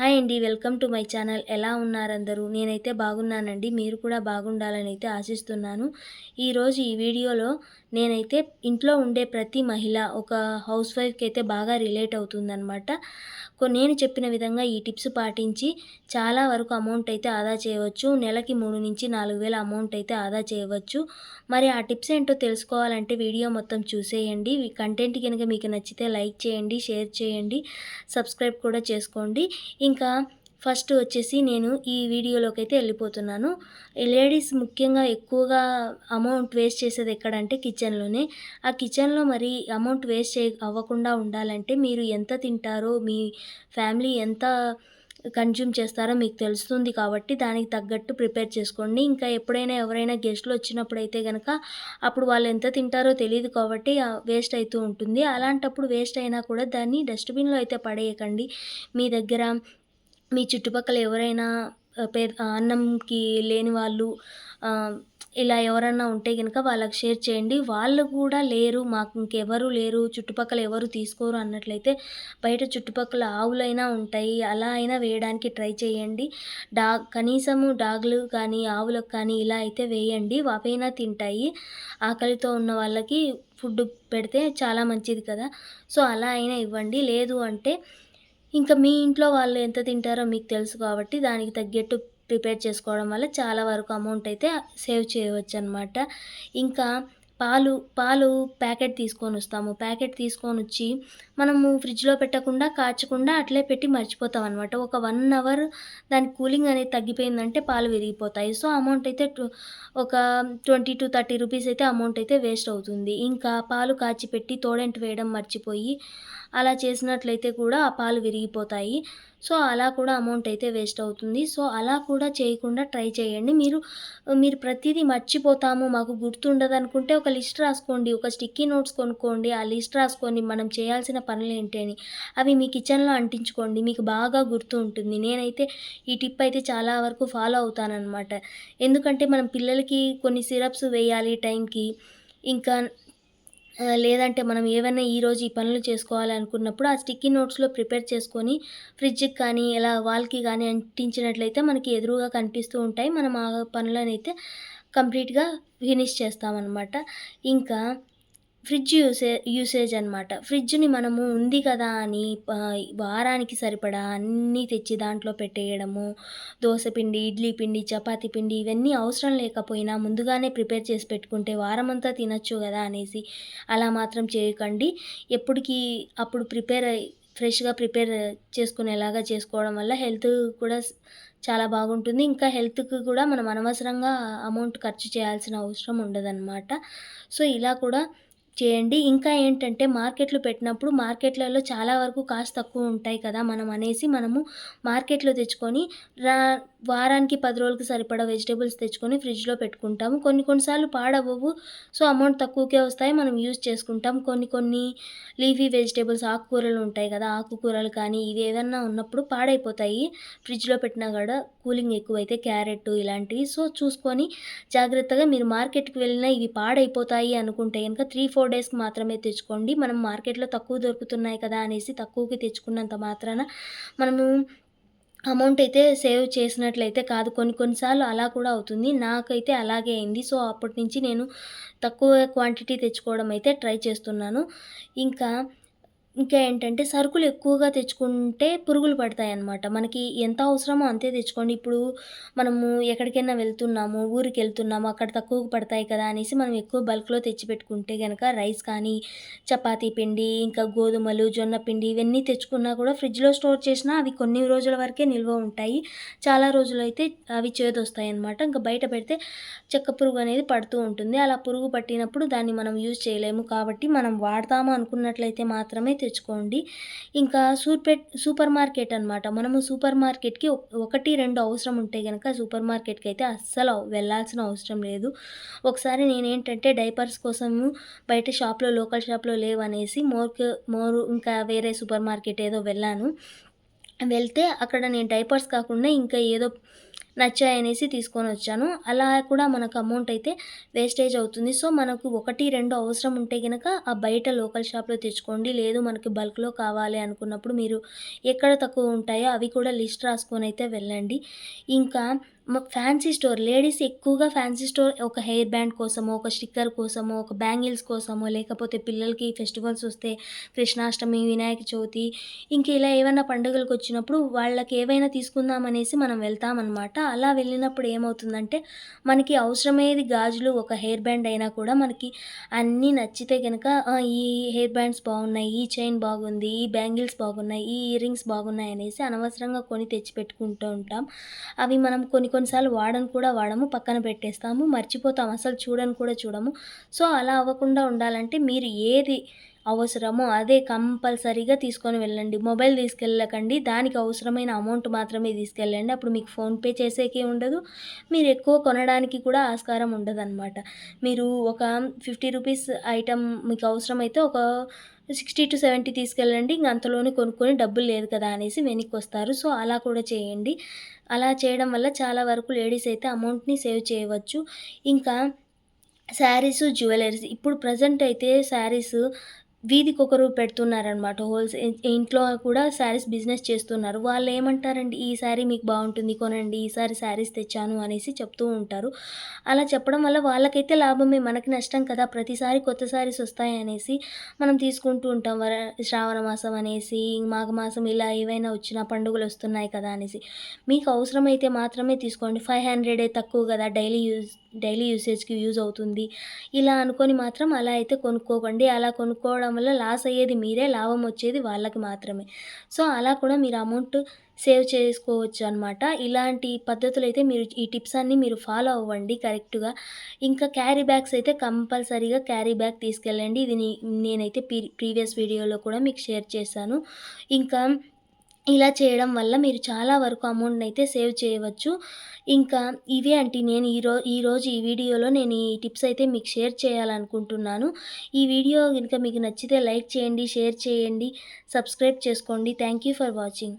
Hi అండి welcome to my channel. ఎలా ఉన్నారందరూ నేనైతే బాగున్నానండి. మీరు కూడా బాగుండాలని అయితే ఆశిస్తున్నాను. ఈరోజు ఈ వీడియోలో నేనైతే ఇంట్లో ఉండే ప్రతి మహిళ ఒక హౌస్ వైఫ్కి అయితే బాగా రిలేట్ అవుతుందన్నమాట. కొ- నేను చెప్పిన విధంగా ఈ టిప్స్ పాటించి చాలా వరకు అమౌంట్ అయితే ఆదా చేయవచ్చు. నెలకి మూడు నుంచి నాలుగు వేల అమౌంట్ అయితే ఆదా చేయవచ్చు. మరి ఆ టిప్స్ ఏంటో తెలుసుకోవాలంటే వీడియో మొత్తం చూసేయండి. కంటెంట్ కనుక మీకు నచ్చితే లైక్ చేయండి షేర్ చేయండి సబ్స్క్రైబ్ కూడా చేసుకోండి. ఇంకా ఫస్ట్ వచ్చేసి నేను ఈ వీడియోలోకి అయితే వెళ్ళిపోతున్నాను. లేడీస్ ముఖ్యంగా ఎక్కువగా అమౌంట్ వేస్ట్ చేసేది ఎక్కడంటే కిచెన్లోనే. ఆ కిచెన్లో మరి అమౌంట్ వేస్ట్ చే అవ్వకుండా ఉండాలంటే మీరు ఎంత తింటారో మీ ఫ్యామిలీ ఎంత కన్జ్యూమ్ చేస్తారో మీకు తెలుస్తుంది కాబట్టి దానికి తగ్గట్టు ప్రిపేర్ చేసుకోండి. ఇంకా ఎప్పుడైనా ఎవరైనా గెస్ట్లు వచ్చినప్పుడు అయితే కనుక అప్పుడు వాళ్ళు ఎంత తింటారో తెలియదు కాబట్టి వేస్ట్ అవుతూ ఉంటుంది. అలాంటప్పుడు వేస్ట్ అయినా కూడా దాన్ని డస్ట్బిన్లో అయితే పడేయకండి. మీ దగ్గర మీ చుట్టుపక్కల ఎవరైనా ఆ, పే అన్నంకి లేని వాళ్ళు ఇలా ఎవరన్నా ఉంటే కనుక వాళ్ళకి షేర్ చేయండి. వాళ్ళు కూడా లేరు మాకు ఇంకెవరు లేరు చుట్టుపక్కల ఎవరు తీసుకోరు అన్నట్లయితే బయట చుట్టుపక్కల ఆవులైనా ఉంటాయి. అలా అయినా వేయడానికి ట్రై చేయండి. డాగ్ కనీసము డాగులు కానీ ఆవులకు కానీ ఇలా అయితే వేయండి. అవైనా తింటాయి. ఆకలితో ఉన్న వాళ్ళకి ఫుడ్ పెడితే చాలా మంచిది కదా. సో అలా అయినా ఇవ్వండి. లేదు అంటే ఇంకా మీ ఇంట్లో వాళ్ళు ఎంత తింటారో మీకు తెలుసు కాబట్టి దానికి తగ్గట్టు ప్రిపేర్ చేసుకోవడం వల్ల చాలా వరకు అమౌంట్ అయితే సేవ్ చేయవచ్చు అనమాట ఇంకా పాలు పాలు ప్యాకెట్ తీసుకొని వస్తాము. ప్యాకెట్ తీసుకొని వచ్చి మనము ఫ్రిడ్జ్లో పెట్టకుండా కాచకుండా అట్లే పెట్టి మర్చిపోతాం అనమాట ఒక వన్ అవర్ దాని కూలింగ్ అనేది తగ్గిపోయిందంటే పాలు విరిగిపోతాయి. సో అమౌంట్ అయితే ఒక ట్వంటీ టు థర్టీ రూపీస్ అయితే అమౌంట్ అయితే వేస్ట్ అవుతుంది. ఇంకా పాలు కాచి పెట్టి తోడెంట్ వేయడం మర్చిపోయి అలా చేసినట్లయితే కూడా ఆ పాలు విరిగిపోతాయి. సో అలా కూడా అమౌంట్ అయితే వేస్ట్ అవుతుంది. సో అలా కూడా చేయకుండా ట్రై చేయండి. మీరు మీరు ప్రతిదీ మర్చిపోతాము. మాకు గుర్తుండదు అనుకుంటే ఒక లిస్ట్ రాసుకోండి. ఒక స్టిక్కీ నోట్స్ కొనుక్కోండి. ఆ లిస్ట్ రాసుకొని మనం చేయాల్సిన పనులు ఏంటి అని అవి మీ కిచెన్లో అంటించుకోండి. మీకు బాగా గుర్తు ఉంటుంది. నేనైతే ఈ టిప్ అయితే చాలా వరకు ఫాలో అవుతానన్నమాట. ఎందుకంటే మనం పిల్లలకి కొన్ని సిరప్స్ వేయాలి టైంకి. ఇంకా లేదంటే మనం ఏవైనా ఈరోజు ఈ పనులు చేసుకోవాలనుకున్నప్పుడు ఆ స్టిక్కీ నోట్స్లో ప్రిపేర్ చేసుకొని ఫ్రిడ్జ్కి కానీ ఇలా వాల్కి కానీ అంటించినట్లయితే మనకి ఎదురుగా కనిపిస్తూ ఉంటాయి. మనం ఆ పనులను అయితే కంప్లీట్గా ఫినిష్ చేస్తామన్నమాట. ఇంకా ఫ్రిడ్జ్ యూసే యూసేజ్ అనమాట ఫ్రిడ్జ్ని మనము ఉంది కదా అని వారానికి సరిపడా అన్నీ తెచ్చి దాంట్లో పెట్టేయడము దోశ పిండి ఇడ్లీ పిండి చపాతి పిండి ఇవన్నీ అవసరం లేకపోయినా ముందుగానే ప్రిపేర్ చేసి పెట్టుకుంటే వారమంతా తినచ్చు కదా అనేసి అలా మాత్రం చేయకండి. ఎప్పటికి అప్పుడు ప్రిపేర్ ఫ్రెష్గా ప్రిపేర్ చేసుకునేలాగా చేసుకోవడం వల్ల హెల్త్ కూడా చాలా బాగుంటుంది. ఇంకా హెల్త్కి కూడా మనం అనవసరంగా అమౌంట్ ఖర్చు చేయాల్సిన అవసరం ఉండదన్నమాట. సో ఇలా కూడా చేయండి. ఇంకా ఏంటంటే మార్కెట్లు పెట్టినప్పుడు మార్కెట్లలో చాలా వరకు కాస్ట్ తక్కువ ఉంటాయి కదా మనం అనేసి మనము మార్కెట్లో తెచ్చుకొని రా వారానికి పది రోజులకి సరిపడా వెజిటేబుల్స్ తెచ్చుకొని ఫ్రిడ్జ్లో పెట్టుకుంటాము. కొన్ని కొన్నిసార్లు పాడవ్వవు. సో అమౌంట్ తక్కువకే వస్తాయి. మనం యూజ్ చేసుకుంటాం. కొన్ని కొన్ని లీఫీ వెజిటేబుల్స్ ఆకుకూరలు ఉంటాయి కదా ఆకుకూరలు కానీ ఇవి ఏదన్నా ఉన్నప్పుడు పాడైపోతాయి. ఫ్రిడ్జ్లో పెట్టినా కూడా కూలింగ్ ఎక్కువైతే క్యారెట్ ఇలాంటివి. సో చూసుకొని జాగ్రత్తగా మీరు మార్కెట్కి వెళ్ళినా ఇవి పాడైపోతాయి అనుకుంటే కనుక త్రీ ఫోర్ డేస్కి మాత్రమే తెచ్చుకోండి. మనం మార్కెట్లో తక్కువ దొరుకుతున్నాయి కదా అనేసి తక్కువకి తెచ్చుకున్నంత మాత్రాన మనము అమౌంట్ అయితే సేవ్ చేసినట్లయితే కాదు. కొన్ని కొన్నిసార్లు అలా కూడా అవుతుంది. నాకైతే అలాగే అయింది. సో అప్పటి నుంచి నేను తక్కువ క్వాంటిటీ తెచ్చుకోవడం అయితే ట్రై చేస్తున్నాను. ఇంకా ఇంకా ఏంటంటే సరుకులు ఎక్కువగా తెచ్చుకుంటే పురుగులు పడతాయి అన్నమాట మనకి ఎంత అవసరమో అంతే తెచ్చుకోండి. ఇప్పుడు మనము ఎక్కడికైనా వెళ్తున్నాము ఊరికి వెళ్తున్నాము అక్కడ తక్కువకు పడతాయి కదా అనేసి మనం ఎక్కువ బల్క్లో తెచ్చి పెట్టుకుంటే కనుక రైస్ కానీ చపాతీ పిండి ఇంకా గోధుమలు జొన్న పిండి ఇవన్నీ తెచ్చుకున్నా కూడా ఫ్రిడ్జ్లో స్టోర్ చేసినా అవి కొన్ని రోజుల వరకే నిల్వ ఉంటాయి. చాలా రోజులు అయితే అవి చేదొస్తాయి అన్నమాట ఇంకా బయట పెడితే చెక్క పురుగు అనేది పడుతూ ఉంటుంది. అలా పురుగు పట్టినప్పుడు దాన్ని మనం యూజ్ చేయలేము. కాబట్టి మనం వాడతాము అనుకున్నట్లయితే మాత్రమే తెచ్చుకోండి. ఇంకా సూర్పెట్ సూపర్ మార్కెట్ అనమాట మనము సూపర్ మార్కెట్కి ఒకటి రెండు అవసరం ఉంటే కనుక సూపర్ మార్కెట్కి అయితే అస్సలు వెళ్ళాల్సిన అవసరం లేదు. ఒకసారి నేనేంటంటే డైపర్స్ కోసము బయట షాప్లో లోకల్ షాప్లో లేవనేసి మోర్ మోరు ఇంకా వేరే సూపర్ మార్కెట్ ఏదో వెళ్ళాను. వెళ్తే అక్కడ నేను డైపర్స్ కాకుండా ఇంకా ఏదో నచ్చాయనేసి తీసుకొని వచ్చాను. అలా కూడా మనకు అమౌంట్ అయితే వేస్టేజ్ అవుతుంది. సో మనకు ఒకటి రెండు అవసరం ఉంటే కనుక ఆ బయట లోకల్ షాప్లో తెచ్చుకోండి. లేదు మనకి బల్క్లో కావాలి అనుకున్నప్పుడు మీరు ఎక్కడ తక్కువ ఉంటాయో అవి కూడా లిస్ట్ రాసుకొని అయితే వెళ్ళండి. ఇంకా ఫ్యాన్సీ స్టోర్ లేడీస్ ఎక్కువగా ఫ్యాన్సీ స్టోర్ ఒక హెయిర్ బ్యాండ్ కోసమో ఒక స్టిక్కర్ కోసమో ఒక బ్యాంగిల్స్ కోసమో లేకపోతే పిల్లలకి ఫెస్టివల్స్ వస్తే కృష్ణాష్టమి వినాయక చవితి ఇంక ఇలా ఏమైనా పండుగలకు వచ్చినప్పుడు వాళ్ళకి ఏవైనా తీసుకుందామనేసి మనం వెళ్తామన్నమాట. అలా వెళ్ళినప్పుడు ఏమవుతుందంటే మనకి అవసరమయ్యేది గాజులు ఒక హెయిర్ బ్యాండ్ అయినా కూడా మనకి అన్నీ నచ్చితే కనుక ఈ హెయిర్ బ్యాండ్స్ బాగున్నాయి ఈ చైన్ బాగుంది ఈ బ్యాంగిల్స్ బాగున్నాయి ఈ ఇయర్ రింగ్స్ బాగున్నాయి అనేసి అనవసరంగా కొని తెచ్చి పెట్టుకుంటూ ఉంటాం. అవి మనం కొన్ని కొన్ని కొన్నిసార్లు వాడని కూడా వాడము పక్కన పెట్టేస్తాము మర్చిపోతాం అసలు చూడని కూడా చూడము. సో అలా అవ్వకుండా ఉండాలంటే మీరు ఏది అవసరమో అదే కంపల్సరీగా తీసుకొని వెళ్ళండి. మొబైల్ తీసుకెళ్ళకండి. దానికి అవసరమైన అమౌంట్ మాత్రమే తీసుకెళ్ళండి. అప్పుడు మీకు ఫోన్పే చేసేకే ఉండదు. మీరు ఎక్కువ కొనడానికి కూడా ఆస్కారం ఉండదు అనమాట మీరు ఒక ఫిఫ్టీ రూపీస్ ఐటమ్ మీకు అవసరమైతే ఒక సిక్స్టీ టు సెవెంటీ తీసుకెళ్ళండి. ఇంక అంతలోనే కొనుక్కొని డబ్బులు లేదు కదా అనేసి వెనక్కి వస్తారు సో అలా కూడా చేయండి. అలా చేయడం వల్ల చాలా వరకు లేడీస్ అయితే అమౌంట్ని సేవ్ చేయవచ్చు. ఇంకా శారీస్ జ్యువెలరీస్. ఇప్పుడు ప్రజెంట్ అయితే శారీస్ వీధికొకరు పెడుతున్నారనమాట హోల్స్ ఇంట్లో కూడా శారీస్ బిజినెస్ చేస్తున్నారు. వాళ్ళు ఏమంటారండి ఈ శారీ మీకు బాగుంటుంది కొనండి ఈసారి శారీస్ తెచ్చాను అనేసి చెప్తూ ఉంటారు. అలా చెప్పడం వల్ల వాళ్ళకైతే లాభమే మనకి నష్టం కదా ప్రతిసారి కొత్త శారీస్ వస్తాయి అనేసి మనం తీసుకుంటూ ఉంటాం. వర శ్రావణ మాసం అనేసి మాఘమాసం ఇలా ఏవైనా వచ్చిన పండుగలు వస్తున్నాయి కదా అనేసి. మీకు అవసరమైతే మాత్రమే తీసుకోండి. ఫైవ్ హండ్రెడే తక్కువ కదా డైలీ యూజ్ డైలీ యూసేజ్కి యూజ్ అవుతుంది. ఇలా అనుకొని మాత్రం అలా అయితే కొనుక్కోకండి. అలా కొనుక్కోవడం వల్ల లాస్ అయ్యేది మీరే లాభం వచ్చేది వాళ్ళకి మాత్రమే. సో అలా కూడా మీరు అమౌంట్ సేవ్ చేసుకోవచ్చు అనమాట ఇలాంటి పద్ధతులు అయితే మీరు ఈ టిప్స్ అన్నీ మీరు ఫాలో అవ్వండి కరెక్ట్గా. ఇంకా క్యారీ బ్యాగ్స్ అయితే కంపల్సరీగా క్యారీ బ్యాగ్ తీసుకెళ్ళండి. ఇది నేనైతే ప్రీవియస్ వీడియోలో కూడా మీకు షేర్ చేశాను. ఇంకా ఇలా చేయడం వల్ల మీరు చాలా వరకు అమౌంట్ని అయితే సేవ్ చేయవచ్చు. ఇంకా ఇవే అంటే నేను ఈరో ఈరోజు ఈ వీడియోలో నేను ఈ టిప్స్ అయితే మీకు షేర్ చేయాలనుకుంటున్నాను. ఈ వీడియో కనుక మీకు నచ్చితే లైక్ చేయండి షేర్ చేయండి సబ్స్క్రైబ్ చేసుకోండి. Thank you for watching.